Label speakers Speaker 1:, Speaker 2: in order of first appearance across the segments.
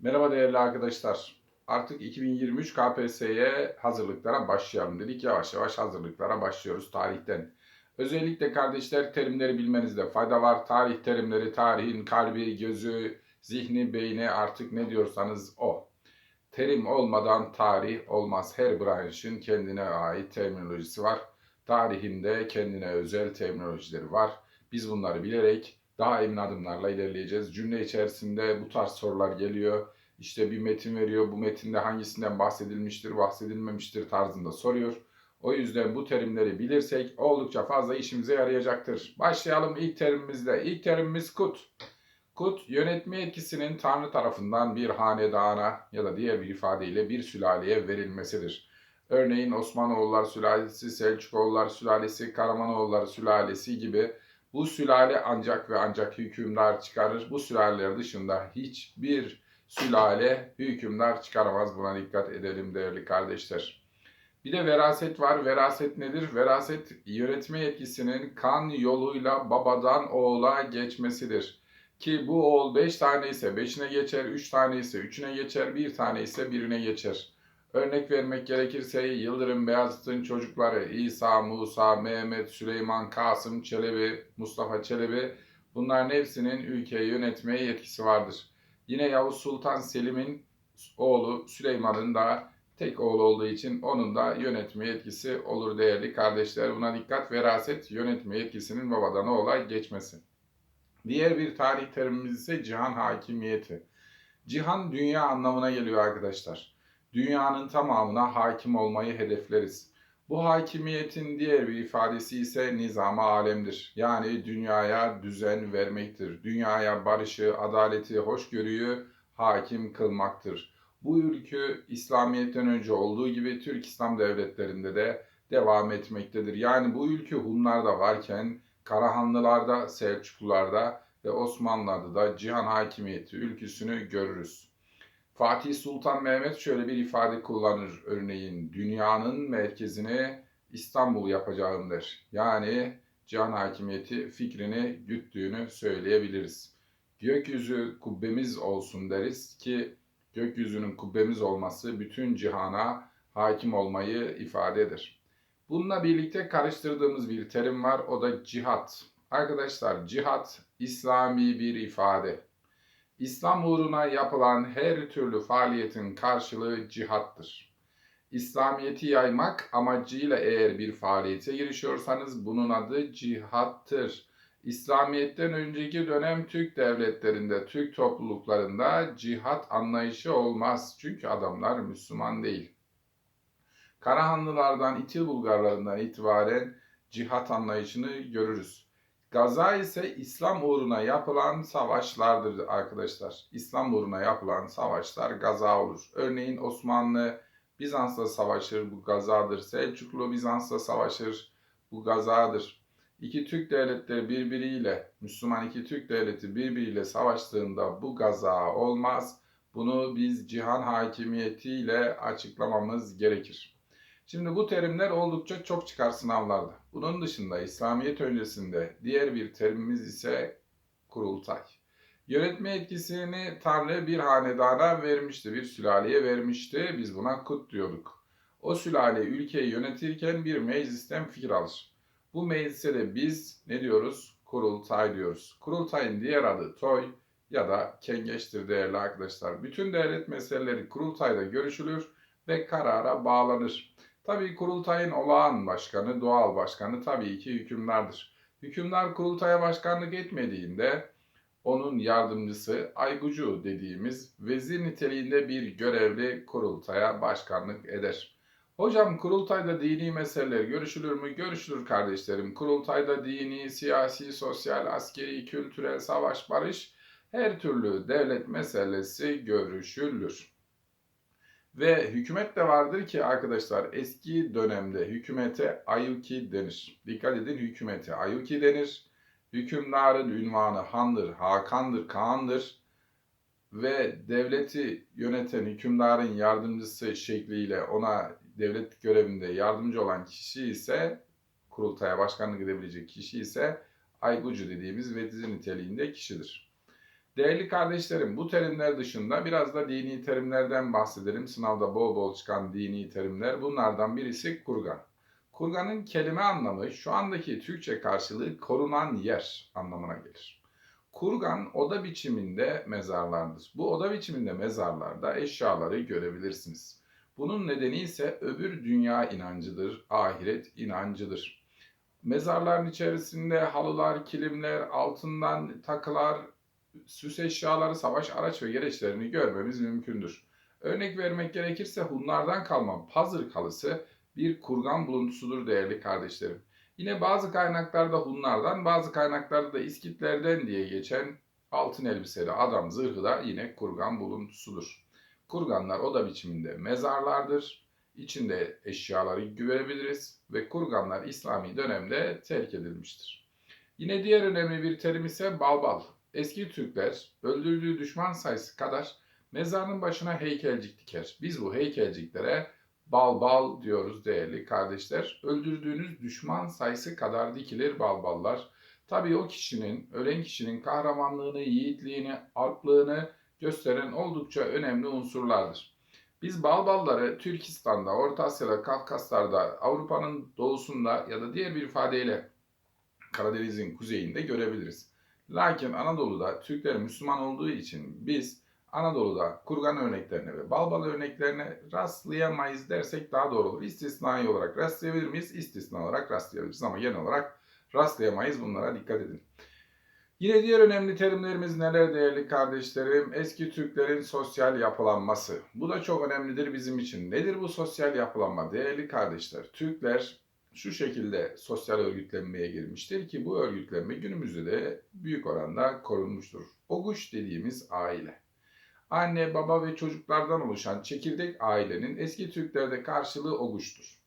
Speaker 1: Merhaba değerli arkadaşlar. Artık 2023 KPSS'ye hazırlıklara başlayalım dedik. Yavaş yavaş hazırlıklara başlıyoruz tarihten. Özellikle kardeşler terimleri bilmenizde fayda var. Tarih terimleri, tarihin kalbi, gözü, zihni, beyni artık ne diyorsanız o. Terim olmadan tarih olmaz. Her branşın kendine ait terminolojisi var. Tarihinde kendine özel terminolojileri var. Biz bunları bilerek daha emin adımlarla ilerleyeceğiz. Cümle içerisinde bu tarz sorular geliyor. İşte bir metin veriyor. Bu metinde hangisinden bahsedilmiştir, bahsedilmemiştir tarzında soruyor. O yüzden bu terimleri bilirsek oldukça fazla işimize yarayacaktır. Başlayalım ilk terimimizle. İlk terimimiz kut. Kut, yönetme etkisinin Tanrı tarafından bir hanedana ya da diğer bir ifadeyle bir sülaleye verilmesidir. Örneğin Osmanoğullar sülalesi, Selçukoğullar sülalesi, Karamanoğullar sülalesi gibi bu sülale ancak ve ancak hükümdar çıkarır. Bu sülaleler dışında hiçbir sülale hükümdar çıkaramaz. Buna dikkat edelim değerli kardeşler. Bir de veraset var. Veraset nedir? Veraset yönetme yetkisinin kan yoluyla babadan oğula geçmesidir. Ki bu oğul 5 tane ise 5'ine geçer, 3 tane ise 3'üne geçer, 1 tane ise 1'ine geçer. Örnek vermek gerekirse Yıldırım Beyazıt'ın çocukları İsa, Musa, Mehmet, Süleyman, Kasım, Çelebi, Mustafa Çelebi bunların hepsinin ülkeyi yönetmeye yetkisi vardır. Yine Yavuz Sultan Selim'in oğlu Süleyman'ın da tek oğlu olduğu için onun da yönetme yetkisi olur değerli kardeşler. Buna dikkat veraset yönetme yetkisinin babadan oğula geçmesi. Diğer bir tarih terimimiz ise cihan hakimiyeti. Cihan dünya anlamına geliyor arkadaşlar. Dünyanın tamamına hakim olmayı hedefleriz. Bu hakimiyetin diğer bir ifadesi ise nizama alemdir. Yani dünyaya düzen vermektir. Dünyaya barışı, adaleti, hoşgörüyü hakim kılmaktır. Bu ülkü İslamiyet'ten önce olduğu gibi Türk İslam devletlerinde de devam etmektedir. Yani bu ülkü Hunlarda varken Karahanlılarda, Selçuklularda ve Osmanlılarda da cihan hakimiyeti ülküsünü görürüz. Fatih Sultan Mehmet şöyle bir ifade kullanır örneğin dünyanın merkezini İstanbul yapacağım der. Yani cihan hakimiyeti fikrini güttüğünü söyleyebiliriz. Gökyüzü kubbemiz olsun deriz ki gökyüzünün kubbemiz olması bütün cihana hakim olmayı ifade eder. Bununla birlikte karıştırdığımız bir terim var o da cihat. Arkadaşlar cihat İslami bir ifade. İslam uğruna yapılan her türlü faaliyetin karşılığı cihattır. İslamiyeti yaymak amacıyla eğer bir faaliyete girişiyorsanız bunun adı cihattır. İslamiyet'ten önceki dönem Türk devletlerinde, Türk topluluklarında cihat anlayışı olmaz. Çünkü adamlar Müslüman değil. Karahanlılardan, İtil Bulgarlarından itibaren cihat anlayışını görürüz. Gaza ise İslam uğruna yapılan savaşlardır arkadaşlar. İslam uğruna yapılan savaşlar gaza olur. Örneğin Osmanlı Bizans'la savaşır bu gazadır. Selçuklu Bizans'la savaşır bu gazadır. İki Türk devletleri birbiriyle, Müslüman iki Türk devleti birbiriyle savaştığında bu gaza olmaz. Bunu biz cihan hakimiyetiyle açıklamamız gerekir. Şimdi bu terimler oldukça çok çıkar sınavlarda. Bunun dışında İslamiyet öncesinde diğer bir terimimiz ise kurultay. Yönetme etkisini Tanrı bir hanedana vermişti, bir sülaleye vermişti. Biz buna kut diyorduk. O sülale ülkeyi yönetirken bir meclisten fikir alır. Bu meclise de biz ne diyoruz? Kurultay diyoruz. Kurultayın diğer adı toy ya da kengeçtir değerli arkadaşlar. Bütün devlet meseleleri kurultayda görüşülür ve karara bağlanır. Tabii kurultayın olağan başkanı, doğal başkanı tabii ki hükümdardır. Hükümdar kurultaya başkanlık etmediğinde onun yardımcısı aygucu dediğimiz vezir niteliğinde bir görevli kurultaya başkanlık eder. Hocam kurultayda dini meseleler görüşülür mü? Görüşülür kardeşlerim. Kurultayda dini, siyasi, sosyal, askeri, kültürel, savaş, barış her türlü devlet meselesi görüşülür. Ve hükümet de vardır ki arkadaşlar eski dönemde hükümete ayuki denir. Dikkat edin hükümete ayuki denir. Hükümdarın ünvanı handır, hakandır, kaandır. Ve devleti yöneten hükümdarın yardımcısı şekliyle ona devlet görevinde yardımcı olan kişi ise kurultaya başkanlık edebilecek kişi ise aygucu dediğimiz vezir niteliğinde kişidir. Değerli kardeşlerim bu terimler dışında biraz da dini terimlerden bahsedelim. Sınavda bol bol çıkan dini terimler. Bunlardan birisi kurgan. Kurganın kelime anlamı şu andaki Türkçe karşılığı korunan yer anlamına gelir. Kurgan oda biçiminde mezarlardır. Bu oda biçiminde mezarlarda eşyaları görebilirsiniz. Bunun nedeni ise öbür dünya inancıdır, ahiret inancıdır. Mezarların içerisinde halılar, kilimler, altından takılar, süs eşyaları, savaş araç ve gereçlerini görmemiz mümkündür. Örnek vermek gerekirse Hunlardan kalma Pazır kalısı bir kurgan buluntusudur değerli kardeşlerim. Yine bazı kaynaklarda Hunlardan, bazı kaynaklarda da İskitlerden diye geçen altın elbiseli adam zırhı da yine kurgan buluntusudur. Kurganlar oda biçiminde mezarlardır. İçinde eşyaları görebiliriz ve kurganlar İslami dönemde terk edilmiştir. Yine diğer önemli bir terim ise balbal. Eski Türkler öldürdüğü düşman sayısı kadar mezarın başına heykelcik diker. Biz bu heykelciklere balbal diyoruz değerli kardeşler. Öldürdüğünüz düşman sayısı kadar dikilir balballar. Tabii o kişinin, ölen kişinin kahramanlığını, yiğitliğini, alplığını gösteren oldukça önemli unsurlardır. Biz balbalları Türkistan'da, Orta Asya'da, Kafkaslar'da, Avrupa'nın doğusunda ya da diğer bir ifadeyle Karadeniz'in kuzeyinde görebiliriz. Lakin Anadolu'da Türkler Müslüman olduğu için biz Anadolu'da kurgan örneklerine ve balbal örneklerine rastlayamayız dersek daha doğru olur. İstisnai olarak rastlayabilir miyiz? İstisna olarak rastlayabiliriz ama genel olarak rastlayamayız. Bunlara dikkat edin. Yine diğer önemli terimlerimiz neler değerli kardeşlerim? Eski Türklerin sosyal yapılanması. Bu da çok önemlidir bizim için. Nedir bu sosyal yapılanma değerli kardeşler? Türkler şu şekilde sosyal örgütlenmeye girmiştir ki bu örgütlenme günümüzde de büyük oranda korunmuştur. Oguş dediğimiz aile. Anne, baba ve çocuklardan oluşan çekirdek ailenin eski Türklerde karşılığı oguştur.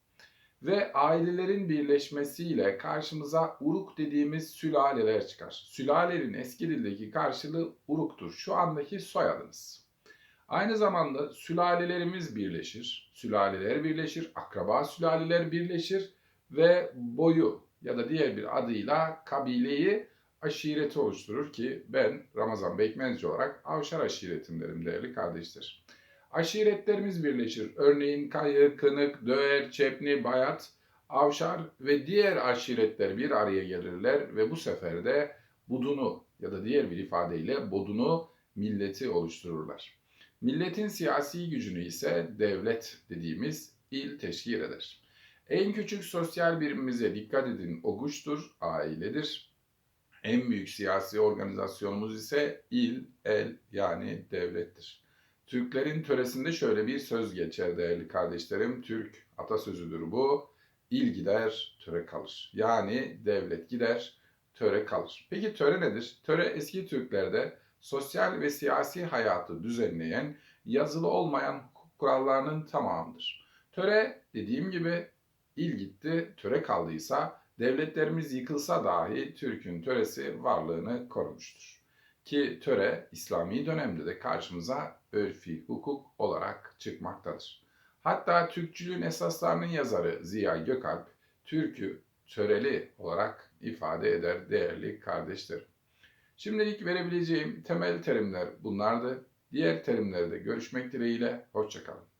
Speaker 1: Ve ailelerin birleşmesiyle karşımıza uruk dediğimiz sülaleler çıkar. Sülalenin eski dildeki karşılığı uruktur. Şu andaki soyadınız. Aynı zamanda sülalelerimiz birleşir. Sülaleler birleşir, akraba sülaleler birleşir ve boyu ya da diğer bir adıyla kabileyi aşireti oluşturur ki ben Ramazan Bekmezci olarak Avşar aşiretinderim değerli kardeşler. Aşiretlerimiz birleşir. Örneğin Kayı, Kınık, Döğer, Çepni, Bayat, Avşar ve diğer aşiretler bir araya gelirler ve bu sefer de Budunu ya da diğer bir ifadeyle Bodunu milleti oluştururlar. Milletin siyasi gücünü ise devlet dediğimiz il teşkil eder. En küçük sosyal birimimize dikkat edin oguştur, ailedir. En büyük siyasi organizasyonumuz ise il, el yani devlettir. Türklerin töresinde şöyle bir söz geçer değerli kardeşlerim. Türk atasözüdür bu. İl gider, töre kalır. Yani devlet gider, töre kalır. Peki töre nedir? Töre eski Türklerde sosyal ve siyasi hayatı düzenleyen yazılı olmayan kurallarının tamamıdır. Töre dediğim gibi il gitti, töre kaldıysa devletlerimiz yıkılsa dahi Türk'ün töresi varlığını korumuştur. Ki töre İslami dönemde de karşımıza örfi hukuk olarak çıkmaktadır. Hatta Türkçülüğün esaslarının yazarı Ziya Gökalp, Türk'ü töreli olarak ifade eder değerli kardeşlerim. Şimdilik verebileceğim temel terimler bunlardı. Diğer terimlerde görüşmek dileğiyle, hoşçakalın.